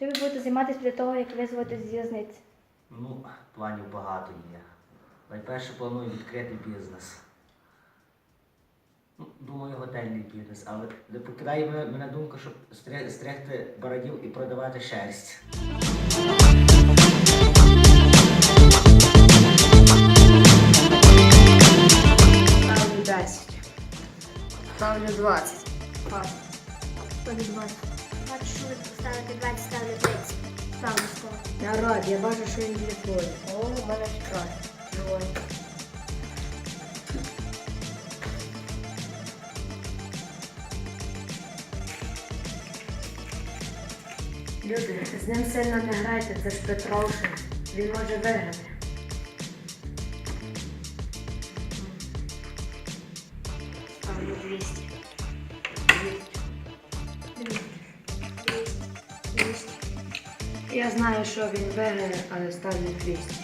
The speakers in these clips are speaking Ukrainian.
Чим ви будете займатися після того, як визволитесь з в'язниці? Ну, планів багато є. Найперше планую відкрити бізнес. Ну, думаю, готельний бізнес, але не покидає мене, мене думка, щоб стри- стригти бородів і продавати шерсть. Ставлю 10. Ставлю 20. Ставлю 20. Ви ставите 20, ставлю 30. Ставлю 100. Я радий, я бачу, що він твоє. О, у мене чекає. Двоє. Люди, з ним сильно не грайте, це ж Петровшин. Він може виграти. Знаю, що він виграє, але ставлю 200.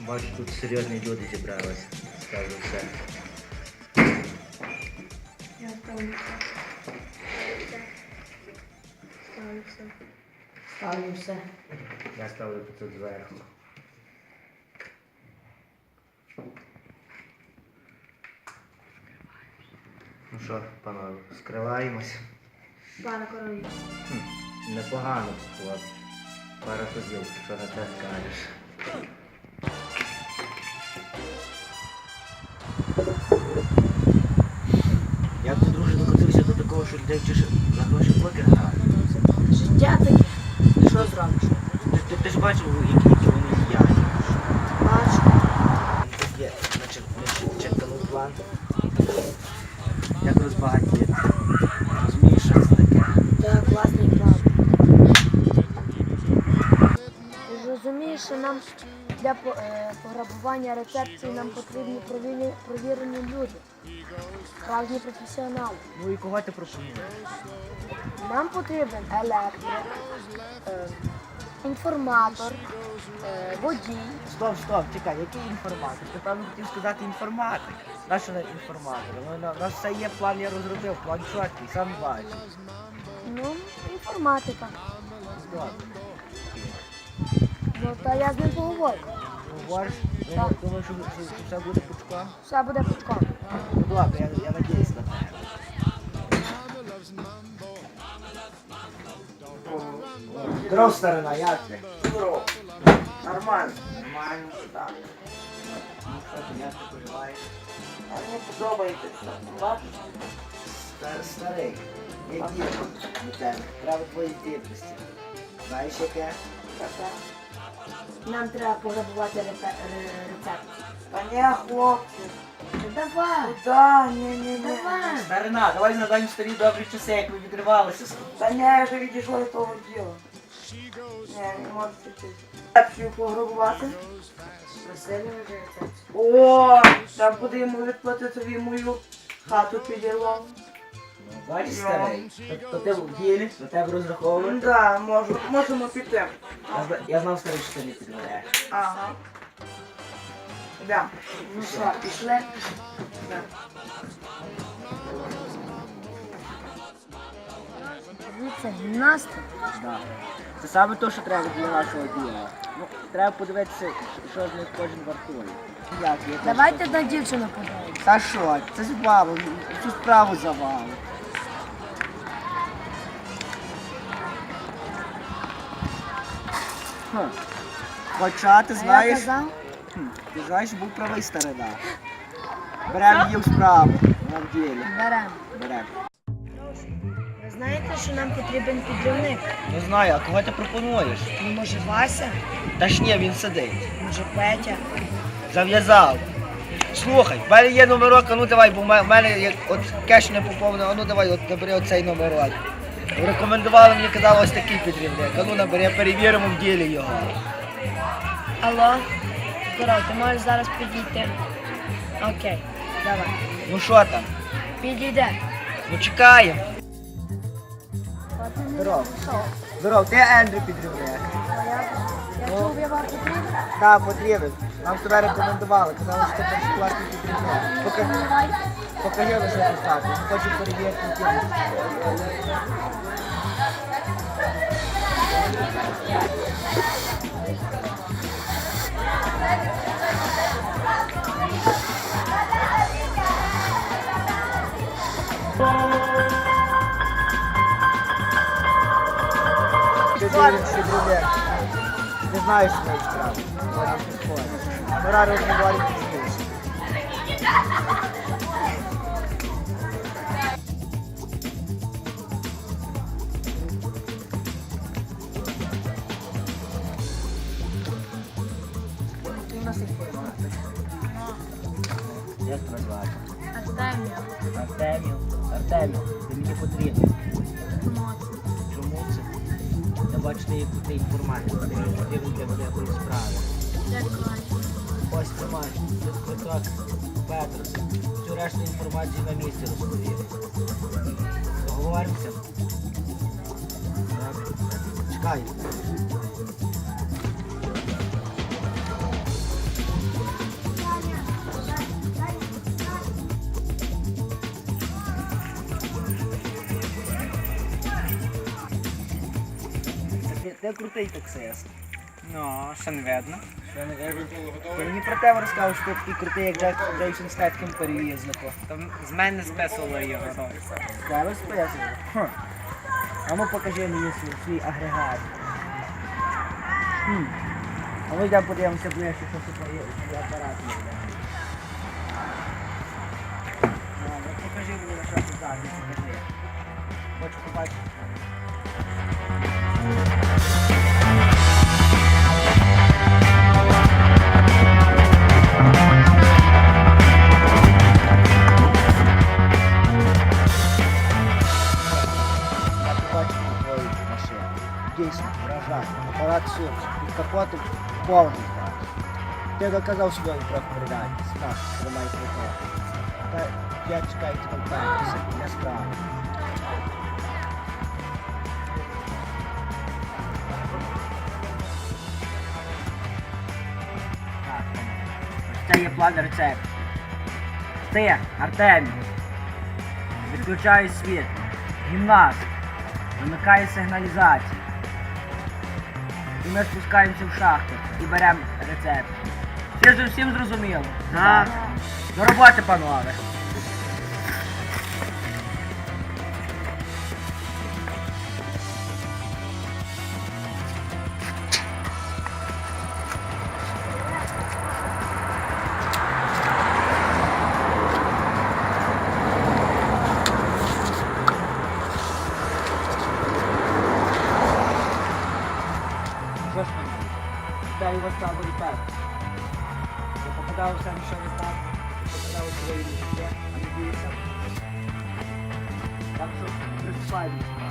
Бачу, тут серйозні люди зібралися. Ставлю все. Я ставлю все. Ставлю все. Ставлю все. Я ставлю тут зверху. Ну що, панове, скриваємось. Пане корові. Хм, непогано, хлоп. Пара козів, що на те скажеш. Як ти, друже, докотився до такого, що людей вчиш на гроші покер грати? Життя таке. Ти що зробиш? Ти, ти, ти ж бачив, які, які вони діяльні. Бачу. Тут є, значить, ми чекали план. Як розбагатіти. Розумієш, що це таке? Так, класний план. Ти що нам для е, пограбування рецепції нам потрібні провірені, люди. Справжні професіонали. Ну і кого ти пропонуєш? Нам потрібен електрик, е, інформатор, е, водій. Стоп, стоп, чекай, який інформатор? Ти певно хотів сказати інформатик. На що не інформатор? Ну, на, на все є план, я розробив, план чіткий, сам бачиш. Ну, інформатика. Добре. Ну, та я з ним поговорю. Говориш, Так. думаю, що, що, що все буде пучком? Все буде пучком. Ну добре, я, я надіюсь на тебе. Здоров, старина, як ти? Здоров. Нормально. Нормально, так. Ну що ти, як ти поживаєш? А мені подобається, бачиш? Стар, старий, я до тебе. Треба твої здібності. Знаєш яке? Нам треба пограбувати рецепт. Та ні, хлопці, Ну, Давай, куда? Ні, ні, ні. давай. Старина, давай згадаємо старі добрі часи, як ми відривалися. Та ні, я вже відійшла від того діла. Ні, не можу піти. Репцію пограбувати. Просили вже. О, треба буде йому відплатити тобі мою хату підірвав. Бачиш, старий, то, то ти ділі, до тебе розраховують. Да, можу, можемо піти. Я, зна- я знав, старий, що ти не підведеш. Ага. Да. Ну що, пішли? да. Це гімнаст. Да. Це саме те, що треба для нашого діла. Ну, треба подивитися, що- що з них кожен вартує. Як, я теж Давайте на дівчину подивимось. Та що, це забава, цю справу завали. Хм. Хоча ти А я знаєш, казав, хм, ти знаєш, був правий старина. Беремо її в справу, на ділі. беремо. Беремо. Ви знаєте, що нам потрібен підривник? Не знаю, а кого ти пропонуєш? Ну, може, Вася? Та ж ні, він сидить. Може, Петя? Зав'язав. Слухай, в мене є номерок, а ну давай, бо в мене- в мене як от кеш не поповнив, а ну давай, от набери оцей номерок. Рекомендували мені, казали, ось такий підрівник. А ну набери, перевіримо в ділі його. Алло? Здорово, ти можеш зараз підійти. Окей, давай. Ну що там? Підійде. Ну чекаємо. Здоров. Здоров, ти Ендрю підрівник. Я чув, я вам потрібен. Так, потрібен. Нам тебе рекомендували, казали, що це першокласний підтримав. Покажи, покажи лише поставку. Хочу перевірити. ті. Ти дивишся. Ти знаєш свою справу. Пора розмовляти пізніше. Ти у нас інформатор. Як тебе звати? Артемія. Артемію. Артемію, ти мені потрібен. Чому це? Я бачу, ти є інформатор, ти потрібен для великої справи. Дякую. Ось тримай, тут квиток, Петрос. Всю решту інформацію на місці розповів. Договоримося? Чекай. Ти крутий таксист. Ну, ще не видно. Не. Ти мені про тебе розказав, що ти такий крутий, як Джек Джейсон Стеткін перевізнику. Там з мене списували його. ну. Тебе списував? Хм. А ну покажи мені свій, свій агрегат. Хм. А ми йдемо подивимося ближче, що це твої апарати є. А, ну покажи мені на що ти задні. Хочу побачити. Дійсно, вражає. Апарат супер. Під повний град. Ти доказав свою придатність. На, тримай прикол. Та я чекаю тебе впевнитися. Я справа. Це є план рецепт. Ти, Артемій, відключаю світло. Гімнаст. Вимикає сигналізацію. І ми спускаємося в шахту і беремо рецепт. Це ж усім зрозуміло? Так. До роботи, панове. Попадав у свої місця, а не дивився. Так що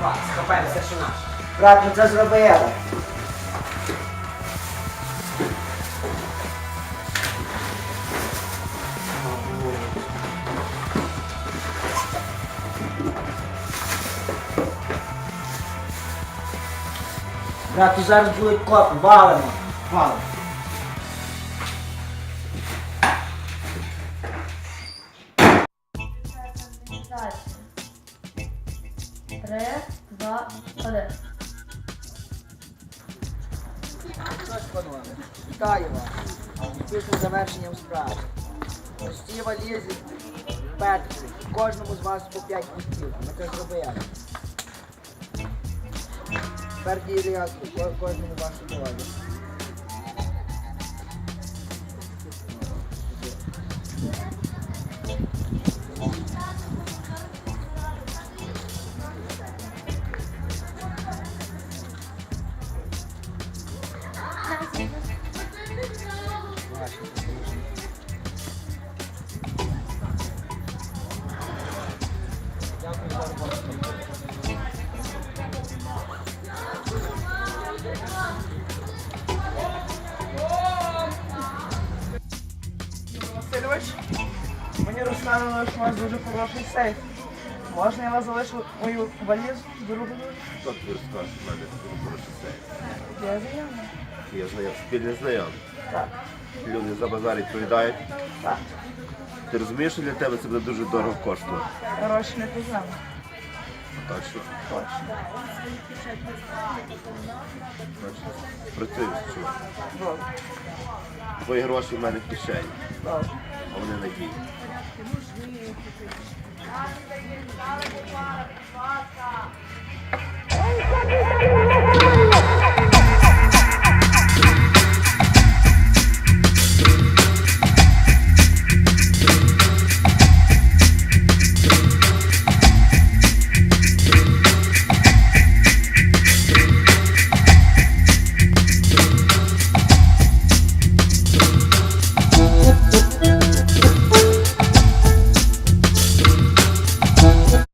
приступай до справи. Ми треба, схопаємося, що наш. Брат, ми це зробили. Брат, тут зараз будуть копи, валимо. Валимо. Після завершенням справи. Стіва лізе перші. Кожному з вас по 5 квитків. Ми це зробили. Тепер ділі кожному вашу долю. Ключ. Мені що у вас дуже хороший сейф. Можна я вас залишу мою валізу, дорогу? Хто тобі розкаже в мене дуже хороший сейф? Я знайомий. Я знайом, спільний знайомий. Так. Люди за базар відповідають. Так. Ти розумієш, що для тебе це буде дуже дорого коштувати? Гроші не познав. Точно. Точно. Точно. Працюєш, чувак. Добре. Твої гроші в мене в кишені, Добре. А вони надії. Ей,